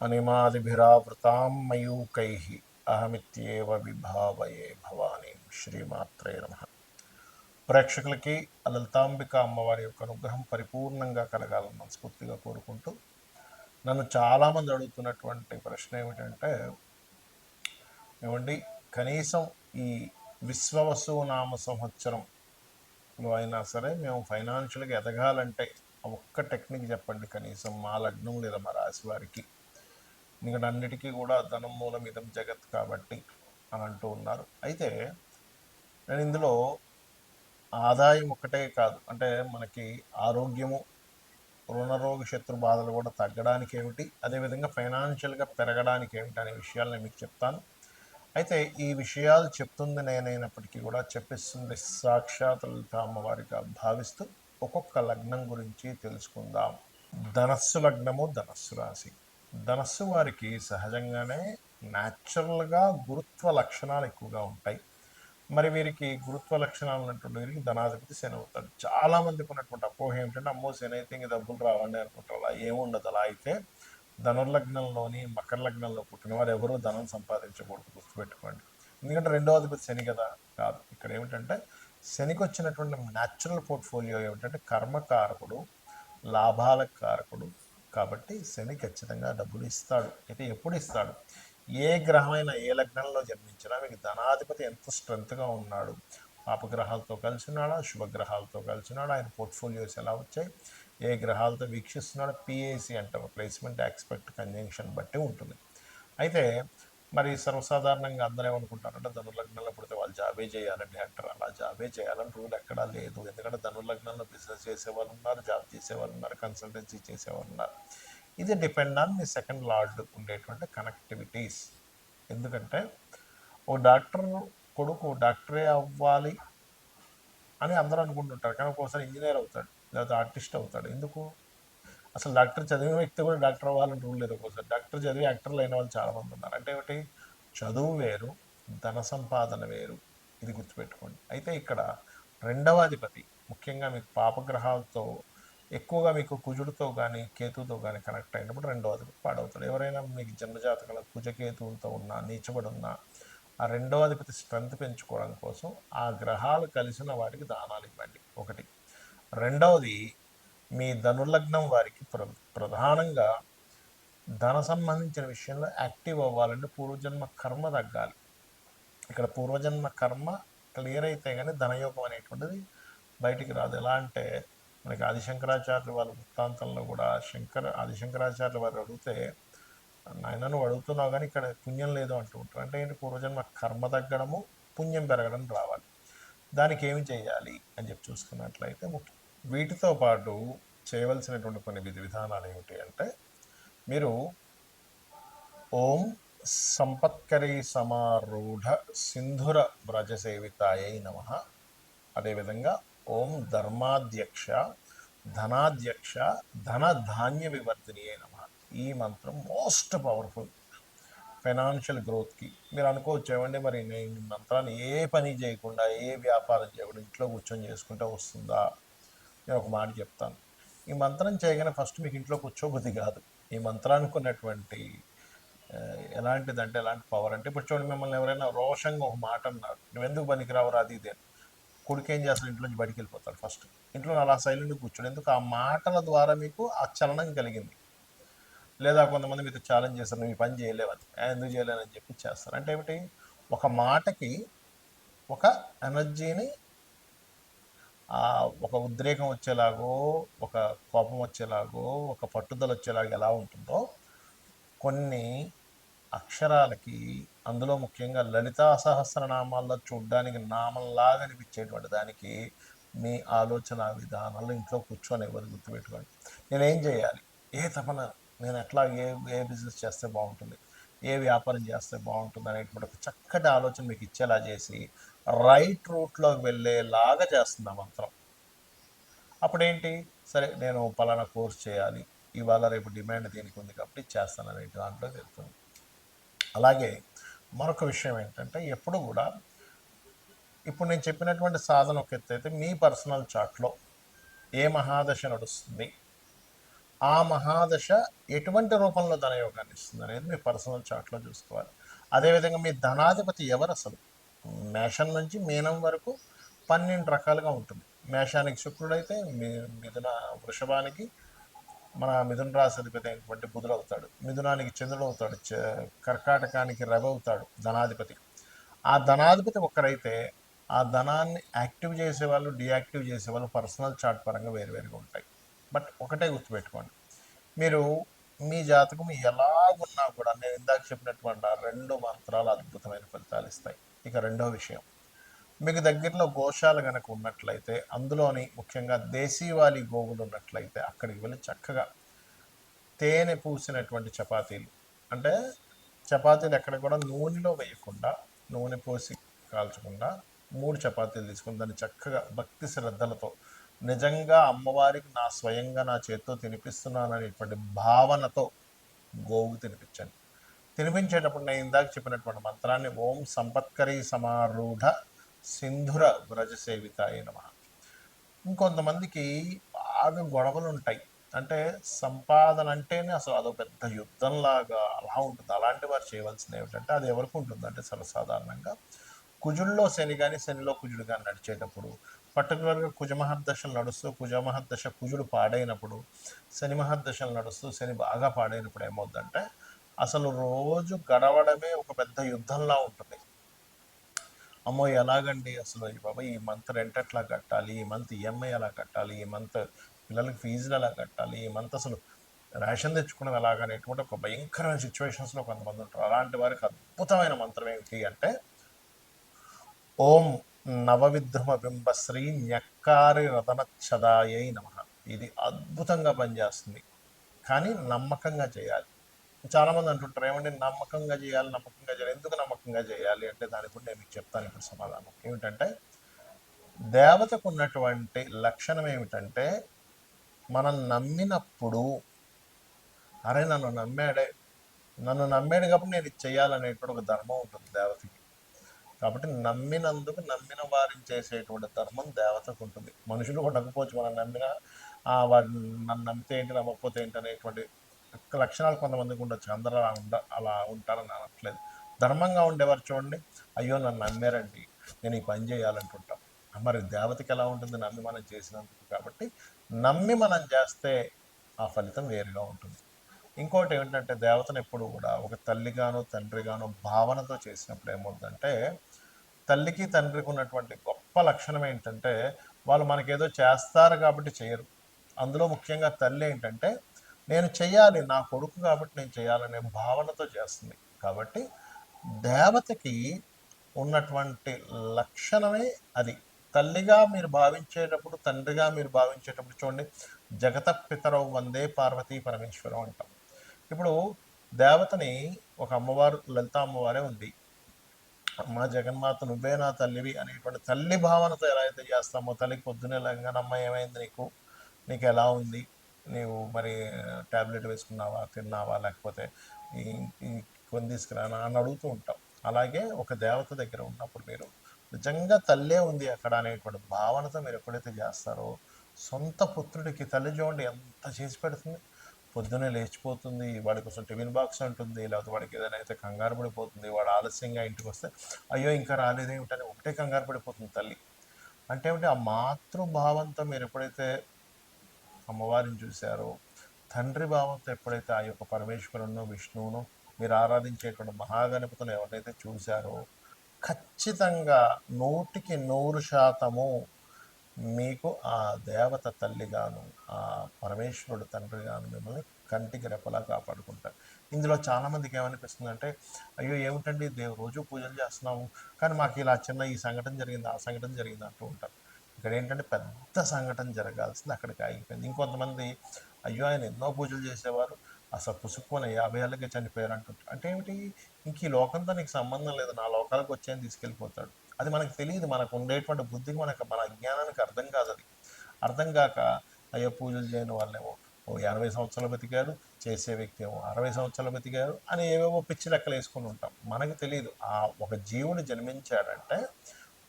అనిమాదిభిరావృతాం మయూకై అహమిత్యేవ విభావయే భవానీ శ్రీమాత్రే నమ ప్రేక్షకులకి లలితాంబిక అమ్మవారి యొక్క అనుగ్రహం పరిపూర్ణంగా కలగాలని మనస్ఫూర్తిగా కోరుకుంటూ నన్ను చాలామంది అడుగుతున్నటువంటి ప్రశ్న ఏమిటంటే ఏమండి కనీసం ఈ విశ్వవసు నామ సంవత్సరంలో అయినా సరే మేము ఫైనాన్షియల్గా ఎదగాలంటే ఒక్క టెక్నిక్ చెప్పండి కనీసం మా లగ్నం లేదా మా రాశి వారికి. ఎందుకంటే అన్నిటికీ కూడా ధనం మూలం ఇదం జగత్ కాబట్టి అని అంటూ ఉన్నారు. అయితే నేను ఇందులో ఆదాయం ఒక్కటే కాదు అంటే మనకి ఆరోగ్యము రుణరోగ శత్రు బాధలు కూడా తగ్గడానికి ఏమిటి అదేవిధంగా ఫైనాన్షియల్గా పెరగడానికి ఏమిటి అనే విషయాలు నేను మీకు చెప్తాను. అయితే ఈ విషయాలు చెప్తుంది నేనైనప్పటికీ కూడా చెప్పిస్తుంది సాక్షాత్ లలిత అమ్మవారిగా భావిస్తూ ఒక్కొక్క లగ్నం గురించి తెలుసుకుందాం. ధనస్సు లగ్నము ధనస్సు రాశి. ధనస్సు వారికి సహజంగానే న్యాచురల్గా గురుత్వ లక్షణాలు ఎక్కువగా ఉంటాయి. మరి వీరికి గురుత్వ లక్షణాలు ఉన్నటువంటి వీరికి ధనాధిపతి శని అవుతాడు. చాలామందికి ఉన్నటువంటి అపోహ ఏమిటంటే అమ్మో శని అయితే ఇంక డబ్బులు రావండి అనుకుంటారు అలా ఏముండదు అలా అయితే ధనుర్లగ్నంలోని మకర లగ్నంలో పుట్టిన వారు ఎవరూ ధనం సంపాదించకూడదు. గుర్తుపెట్టుకోండి. ఎందుకంటే రెండో అధిపతి శని కదా కాదు. ఇక్కడ ఏమిటంటే శనికి వచ్చినటువంటి న్యాచురల్ పోర్ట్ఫోలియో ఏమిటంటే కర్మకారకుడు లాభాల కారకుడు కాబట్టి శని ఖచ్చితంగా డబ్బులు ఇస్తాడు. అయితే ఎప్పుడు ఇస్తాడు? ఏ గ్రహమైన ఏ లగ్నంలో జన్మించినా మీకు ధనాధిపతి ఎంత స్ట్రెంత్గా ఉన్నాడు. పాపగ్రహాలతో కలిసి ఉన్నాడా శుభగ్రహాలతో కలిసి ఉన్నాడు ఆయన పోర్ట్ఫోలియోస్ ఎలా వచ్చాయి? ఏ గ్రహాలతో వీక్షిస్తున్నాడు? పిఏసి అంటే ప్లేస్మెంట్ ఎక్స్పెక్ట్ కంజంక్షన్ బట్టి ఉంటుంది. అయితే మరి సర్వసాధారణంగా అందరూ ఏమనుకుంటారంటే ధనుర్లగ్నంలో పుడితే వాళ్ళు జాబే చేయాలండి అంటారు. అలా జాబే చేయాలని రూల్ ఎక్కడా లేదు. ఎందుకంటే ధనుర్లగ్నంలో బిజినెస్ చేసేవాళ్ళు ఉన్నారు జాబ్ చేసేవాళ్ళు ఉన్నారు కన్సల్టెన్సీ చేసేవాళ్ళు ఉన్నారు. ఇది డిపెండ్ ఆన్ మీ సెకండ్ లార్డ్ ఉండేటువంటి కనెక్టివిటీస్ ఎందుకంటే ఓ డాక్టర్ కొడుకు డాక్టరే అవ్వాలి అని అందరూ అనుకుంటుంటారు. కానీ ఒక్కోసారి ఇంజనీర్ అవుతాడు లేదా ఆర్టిస్ట్ అవుతాడు. ఎందుకు? అసలు డాక్టర్ చదివిన వ్యక్తి కూడా డాక్టర్ అవ్వాలని రూల్ లేదు ఒక్కోసారి. డాక్టర్ చదివి యాక్టర్లు అయిన వాళ్ళు చాలామంది ఉన్నారు. అంటే ఒకటి చదువు వేరు ధన సంపాదన వేరు. ఇది గుర్తుపెట్టుకోండి. అయితే ఇక్కడ రెండవ అధిపతి ముఖ్యంగా మీకు పాపగ్రహాలతో ఎక్కువగా మీకు కుజుడితో కానీ కేతువుతో కానీ కనెక్ట్ అయినప్పుడు రెండవ అధిపతి పాడవుతాడు. ఎవరైనా మీకు జన్మజాతకంలో కుజకేతువులతో ఉన్నా నీచబడి ఉన్నా ఆ రెండవ అధిపతి స్ట్రెంత్ పెంచుకోవడం కోసం ఆ గ్రహాలు కలిసిన వాటికి దానాలు ఇవ్వండి. ఒకటి. రెండవది మీ ధనుర్లగ్నం వారికి ప్ర ప్రధానంగా ధన సంబంధించిన విషయంలో యాక్టివ్ అవ్వాలంటే పూర్వజన్మ కర్మ తగ్గాలి. ఇక్కడ పూర్వజన్మ కర్మ క్లియర్ అయితే కానీ ధనయోగం అనేటువంటిది బయటికి రాదు. ఎలా అంటే మనకి ఆదిశంకరాచార్యులు వాళ్ళ వృత్తాంతంలో కూడా శంకర ఆదిశంకరాచార్యులు వారు అడిగితే నాయన నువ్వు అడుగుతున్నావు కానీ ఇక్కడ పుణ్యం లేదు అంటూ ఉంటారు. అంటే ఏంటి? పూర్వజన్మ కర్మ తగ్గడము పుణ్యం పెరగడం రావాలి. దానికి ఏమి చేయాలి అని చెప్పి చూసుకున్నట్లయితే ముఖ్యం. వీటితో పాటు చేయవలసినటువంటి కొన్ని విధి విధానాలు ఏమిటి అంటే మీరు ఓం సంపత్కరీ సమారూఢ సింధుర వ్రజసేవితాయై నమ. అదేవిధంగా ఓం ధర్మాధ్యక్ష ధనాధ్యక్ష ధన ధాన్య వివర్ధిని నమ. ఈ మంత్రం మోస్ట్ పవర్ఫుల్. ఫైనాన్షియల్ గ్రోత్కి మీరు అనుకోవచ్చు ఏమండి మరి నేను మంత్రాన్ని ఏ పని చేయకుండా ఏ వ్యాపారం చేయకుండా ఇంట్లో కూర్చొని చేసుకుంటే వస్తుందా? నేను ఒక మాట చెప్తాను. ఈ మంత్రం చేయగానే ఫస్ట్ మీకు ఇంట్లో కూర్చోబుద్ధి కాదు. ఈ మంత్రానికి ఉన్నటువంటి ఎలాంటిదంటే ఎలాంటి పవర్ అంటే ఇప్పుడు చూడండి మిమ్మల్ని ఎవరైనా రోషంగా ఒక మాట అన్నారు. నువ్వు ఎందుకు పనికిరావరా అది ఇది కొడుకు ఏం చేస్తాడు? ఇంట్లో నుంచి బయటికి వెళ్ళిపోతాడు ఫస్ట్. ఇంట్లో అలా సైలెంట్ కూర్చోడు. ఎందుకు? ఆ మాటల ద్వారా మీకు ఆ చలనం కలిగింది. లేదా కొంతమంది మీతో ఛాలెంజ్ చేస్తారు నువ్వు ఈ పని చేయలేవని ఎందుకు చేయలేనని చెప్పి చేస్తారు. అంటే ఏమిటి? ఒక మాటకి ఒక ఎనర్జీని ఒక ఉద్రేకం వచ్చేలాగో ఒక కోపం వచ్చేలాగో ఒక పట్టుదల వచ్చేలాగా ఎలా ఉంటుందో కొన్ని అక్షరాలకి అందులో ముఖ్యంగా లలితా సహస్రనామాల్లో చూడడానికి నామంలాగా అనిపించేటువంటి దానికి మీ ఆలోచన విధానాలు ఇంట్లో కూర్చొని ఎవరు గుర్తుపెట్టుకోండి. నేనేం చేయాలి? ఏ తపన? నేను ఎట్లా ఏ ఏ బిజినెస్ చేస్తే బాగుంటుంది? ఏ వ్యాపారం చేస్తే బాగుంటుంది? అనేటువంటి ఒక చక్కటి ఆలోచన మీకు ఇచ్చేలా చేసి రైట్ రూట్లోకి వెళ్ళేలాగా చేస్తుంది ఆ మంత్రం. అప్పుడేంటి? సరే నేను పలానా కోర్స్ చేయాలి. ఇవాళ రేపు డిమాండ్ దీనికి ఉంది కాబట్టి చేస్తాను అనే దాంట్లో వెళ్తుంది అలాగే మరొక విషయం ఏంటంటే ఎప్పుడు కూడా ఇప్పుడు నేను చెప్పినటువంటి సాధన ఒక ఎత్తు అయితే మీ పర్సనల్ చాట్లో ఏ మహాదశ నడుస్తుంది? ఆ మహాదశ ఎటువంటి రూపంలో ధనయోగాన్ని ఇస్తుంది అనేది మీ పర్సనల్ చాట్లో చూసుకోవాలి. అదేవిధంగా మీ ధనాధిపతి ఎవరు అసలు? మేషం నుంచి మీనం వరకు పన్నెండు రకాలుగా ఉంటుంది. మేషానికి శుక్రుడైతే మీ మిథున వృషభానికి మన మిథున రాశి అధిపతి అయినటువంటి బుధుడు అవుతాడు. మిథునానికి చంద్రుడు అవుతాడు. చ- కర్కాటకానికి రవి అవుతాడు ధనాధిపతి. ఆ ధనాధిపతి ఒక్కరైతే ఆ ధనాన్ని యాక్టివ్ చేసేవాళ్ళు డియాక్టివ్ చేసేవాళ్ళు పర్సనల్ చార్ట్ పరంగా వేరువేరుగా ఉంటాయి. బట్ ఒకటే గుర్తుపెట్టుకోండి. మీరు మీ జాతకం ఉన్నా కూడా నేను ఇందాక చెప్పినటువంటి ఆ రెండు మంత్రాలు అద్భుతమైన ఫలితాలు ఇస్తాయి. ఇక రెండో విషయం. మీకు దగ్గరలో గోశాల కనుక ఉన్నట్లయితే అందులోని ముఖ్యంగా దేశీవాళీ గోవులు ఉన్నట్లయితే అక్కడికి వెళ్ళి చక్కగా తేనె పూసినటువంటి చపాతీలు. అంటే చపాతీలు ఎక్కడ కూడా నూనెలో వేయకుండా నూనె పోసి కాల్చకుండా మూడు చపాతీలు తీసుకుని దాన్ని చక్కగా భక్తి శ్రద్ధలతో నిజంగా అమ్మవారికి నా స్వయంగా నా చేత్తో తినిపిస్తున్నాను అనేటువంటి భావనతో గోవు తినిపించండి. తినిపించేటప్పుడు నేను ఇందాక చెప్పినటువంటి మంత్రాన్ని ఓం సంపత్కరీ సమారూఢ సింధుర వ్రజ సేవిత నమ. ఇంకొంతమందికి బాగా గొడవలు ఉంటాయి అంటే సంపాదన అంటేనే అసలు అదో పెద్ద యుద్ధంలాగా అలా ఉంటుంది. అలాంటి వారు చేయవలసింది ఏమిటంటే అది ఎవరికి ఉంటుంది అంటే సర్వసాధారణంగా కుజుల్లో శని కానీ శనిలో కుజుడు కానీ నడిచేటప్పుడు పర్టికులర్గా కుజమహర్దశలు నడుస్తూ కుజమహర్దశ కుజుడు పాడైనప్పుడు శని మహర్దశలు నడుస్తూ శని బాగా పాడైనప్పుడు ఏమవుద్దంటే అసలు రోజు గడవడమే ఒక పెద్ద యుద్ధంలా ఉంటుంది. అమ్మో ఎలాగండి అసలు బాబా ఈ మంత్ రెంట్ ఎట్లా కట్టాలి? ఈ మంత్ ఈఎంఐ ఎలా కట్టాలి? ఈ మంత్ పిల్లలకి ఫీజులు ఎలా కట్టాలి? ఈ మంత్ అసలు రేషన్ తెచ్చుకున్నది ఎలాగనేటువంటి ఒక భయంకరమైన సిచ్యువేషన్స్లో కొంతమంది ఉంటారు. అలాంటి వారికి అద్భుతమైన మంత్రం ఏమిటి అంటే ఓం నవవిద్రుమ బింబశ్రీ న్యక్కారి రతనచ్చదాయై నమ. ఇది అద్భుతంగా పనిచేస్తుంది. కానీ నమ్మకంగా చేయాలి. చాలామంది అంటుంటారు ఏమంటే నమ్మకంగా చేయాలి నమ్మకంగా చేయాలి. ఎందుకు నమ్మకంగా చేయాలి అంటే దాని కూడా నేను మీకు చెప్తాను ఇప్పుడు సమాధానం. ఏమిటంటే దేవతకు ఉన్నటువంటి లక్షణం ఏమిటంటే మనం నమ్మినప్పుడు అరే నన్ను నమ్మాడే నన్ను నమ్మాడు కాబట్టి నేను ఇది చేయాలనేటువంటి ఒక ధర్మం ఉంటుంది దేవతకి. కాబట్టి నమ్మినందుకు నమ్మిన వారిని చేసేటువంటి ధర్మం దేవతకు ఉంటుంది. మనుషులు కూడా నమ్మకపోవచ్చు మనం నమ్మిన ఆ, నన్ను నమ్మితే ఏంటి నమ్మకపోతే ఏంటి అనేటువంటి లక్షణాలు కొంతమందికి ఉండొచ్చు. అందరూ అలా ఉండ అలా ఉంటారని అనట్లేదు. ధర్మంగా ఉండేవారు చూడండి. అయ్యో నన్ను నమ్మారండి. నేను ఈ పని చేయాలంటుంటాం. మరి దేవతకి ఎలా ఉంటుంది నమ్మి మనం చేసినందుకు? కాబట్టి నమ్మి మనం చేస్తే ఆ ఫలితం వేరుగా ఉంటుంది. ఇంకోటి ఏమిటంటే దేవతను ఎప్పుడు కూడా ఒక తల్లిగానో తండ్రిగానో భావనతో చేసినప్పుడు ఏమవుతుందంటే తల్లికి తండ్రికి ఉన్నటువంటి గొప్ప లక్షణం ఏంటంటే వాళ్ళు మనకేదో చేస్తారు కాబట్టి చేయరు. అందులో ముఖ్యంగా తల్లి ఏంటంటే నేను చెయ్యాలి నా కొడుకు కాబట్టి నేను చేయాలనే భావనతో చేస్తుంది. కాబట్టి దేవతకి ఉన్నటువంటి లక్షణమే అది. తల్లిగా మీరు భావించేటప్పుడు తండ్రిగా మీరు భావించేటప్పుడు చూడండి జగత పితరవు వందే పార్వతీ పరమేశ్వరం అంటాం. ఇప్పుడు దేవతని ఒక అమ్మవారు లలిత అమ్మవారే ఉంది అమ్మ జగన్మాత నువ్వే నా తల్లివి అనేటువంటి తల్లి భావనతో ఎలా అయితే చేస్తామో తల్లికి పొద్దునే లేగానమ్మ ఏమైంది నీకు? నీకు ఎలా ఉంది? నీవు మరి ట్యాబ్లెట్ వేసుకున్నావా తిన్నావా లేకపోతే ఈ ఈ కొని తీసుకురానా అని అడుగుతూ ఉంటాం. అలాగే ఒక దేవత దగ్గర ఉన్నప్పుడు మీరు నిజంగా తల్లే ఉంది అక్కడ అనేటువంటి భావనతో మీరు ఎప్పుడైతే చేస్తారో సొంత పుత్రుడికి తల్లి చూడండి ఎంత చేసి పెడుతుంది. పొద్దున్నే లేచిపోతుంది వాడి కోసం టిఫిన్ బాక్స్ ఉంటుంది లేకపోతే వాడికి ఏదైనా అయితే కంగారు పడిపోతుంది వాడు ఆలస్యంగా ఇంటికి వస్తే అయ్యో ఇంకా రాలేదేమిటని ఒకటే కంగారు పడిపోతుంది తల్లి. అంటే ఏమిటి? ఆ మాతృభావంతో మీరు ఎప్పుడైతే అమ్మవారిని చూశారో తండ్రి భావంతో ఎప్పుడైతే ఆ యొక్క పరమేశ్వరును విష్ణువును మీరు ఆరాధించేటువంటి మహాగణపతులు ఎవరైతే చూశారో ఖచ్చితంగా నూటికి నూరు శాతము మీకు ఆ దేవత తల్లిగాను ఆ పరమేశ్వరుడు తండ్రిగాను మిమ్మల్ని కంటికి రెప్పలా కాపాడుకుంటారు. ఇందులో చాలామందికి ఏమనిపిస్తుందంటే అయ్యో ఏమిటండి దేవు రోజు పూజలు చేస్తున్నాము కానీ మాకు ఇలా చిన్న ఈ సంఘటన జరిగింది ఆ సంఘటన జరిగింది అంటూ ఉంటారు. ఇక్కడ ఏంటంటే పెద్ద సంఘటన జరగాల్సింది అక్కడికి ఆగిపోయింది. ఇంకొంతమంది అయ్యో ఆయన ఎన్నో పూజలు చేసేవారు. అసలు పుసుక్కున యాభై ఏళ్ళకే చనిపోయారు అంటుంటారు అంటే ఏమిటి? ఇంక ఈ లోకంతో నీకు సంబంధం లేదు. నా లోకాలకు వచ్చాయని తీసుకెళ్ళిపోతాడు. అది మనకు తెలియదు. మనకు ఉండేటువంటి బుద్ధికి మనకు మన అజ్ఞానానికి అర్థం కాదు అది. అర్థం కాక అయ్యో పూజలు చేయని వాళ్ళేమో ఓ ఎనభై సంవత్సరాలు బతికారు. చేసే వ్యక్తి ఏమో అరవై సంవత్సరాలు బతికారు. అని ఏవేవో పిచ్చి లెక్కలు వేసుకుని ఉంటాం. మనకు తెలియదు. ఆ ఒక జీవుడు జన్మించాడంటే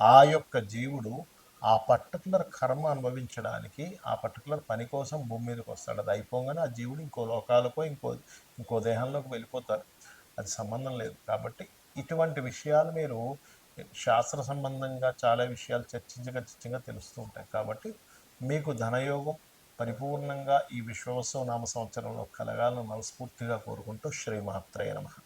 ఆ యొక్క జీవుడు ఆ పర్టికులర్ కర్మ అనుభవించడానికి ఆ పర్టికులర్ పని కోసం భూమి మీదకి వస్తాడు. అది అయిపోగానే ఆ జీవుడు ఇంకో లోకాలకో ఇంకో ఇంకో దేహంలోకి వెళ్ళిపోతారు అది సంబంధం లేదు. కాబట్టి ఇటువంటి విషయాలు మీరు శాస్త్ర సంబంధంగా చాలా విషయాలు చర్చించగా చర్చగా తెలుస్తూ ఉంటాయి. కాబట్టి మీకు ధనయోగం పరిపూర్ణంగా ఈ విశ్వోత్సవ నామ సంవత్సరంలో కలగాలని మనస్ఫూర్తిగా కోరుకుంటూ శ్రీమాత్రయ నమః.